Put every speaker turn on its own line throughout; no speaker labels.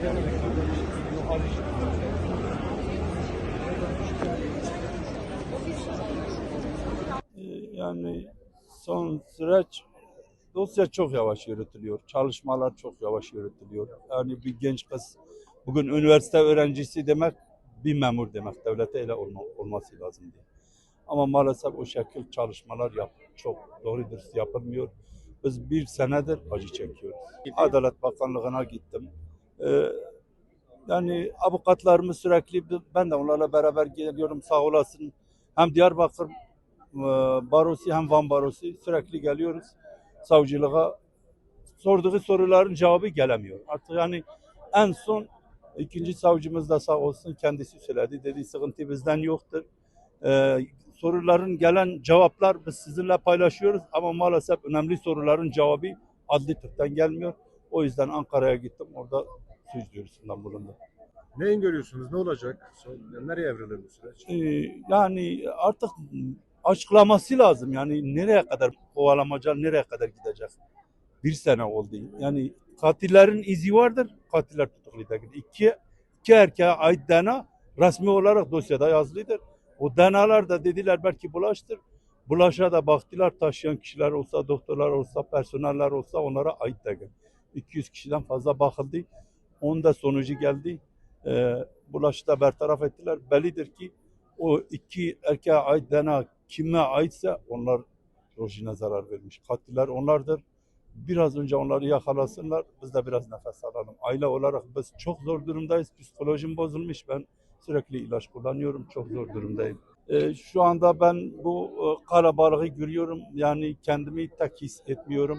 Ee, yani son süreç dosya çok yavaş yürütülüyor. Çalışmalar çok yavaş yürütülüyor. Yani bir genç kız bugün üniversite öğrencisi demek bir memur demek. Devlete ele olma, olması lazım diye. Ama maalesef o şekil çalışmalar yap, çok doğru dürüst yapılmıyor. Biz bir senedir acı çekiyoruz. Adalet Bakanlığı'na gittim. Ee, yani avukatlarımız sürekli ben de onlarla beraber geliyorum sağ olasın. Hem Diyarbakır e, barosu hem Van barosu sürekli geliyoruz savcılığa. Sorduğu soruların cevabı gelemiyor. Artık yani en son ikinci savcımız da sağ olsun kendisi söyledi. Dedi sıkıntı bizden yoktur. Ee, soruların gelen cevaplar biz sizinle paylaşıyoruz ama maalesef önemli soruların cevabı adli tıptan gelmiyor. O yüzden Ankara'ya gittim. Orada suç duyurusunda bulundum.
Ne öngörüyorsunuz? Ne olacak? Son- Nereye evrilir bu süreç?
Ee, yani artık açıklaması lazım. Yani nereye kadar kovalamaca nereye kadar gidecek? Bir sene oldu. Yani katillerin izi vardır. Katiller tutukludur. İki, iki erkeğe ait DNA resmi olarak dosyada yazılıdır. O DNA'lar da dediler belki bulaştır. Bulaşa da baktılar taşıyan kişiler olsa, doktorlar olsa, personeller olsa onlara ait değil. 200 kişiden fazla bakıldı. Onda sonucu geldi. Ee, bulaşı da bertaraf ettiler. Bellidir ki o iki erkeğe ait DNA kime aitse onlar rojine zarar vermiş. Katiller onlardır. Biraz önce onları yakalasınlar. Biz de biraz nefes alalım. Aile olarak biz çok zor durumdayız. Psikolojim bozulmuş. Ben sürekli ilaç kullanıyorum. Çok zor durumdayım. Ee, şu anda ben bu e, kalabalığı görüyorum. Yani kendimi tek his etmiyorum.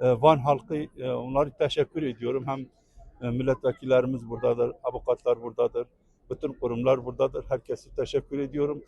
Ee, Van halkı e, onları teşekkür ediyorum. Hem e, milletvekillerimiz buradadır, avukatlar buradadır, bütün kurumlar buradadır. Herkese teşekkür ediyorum.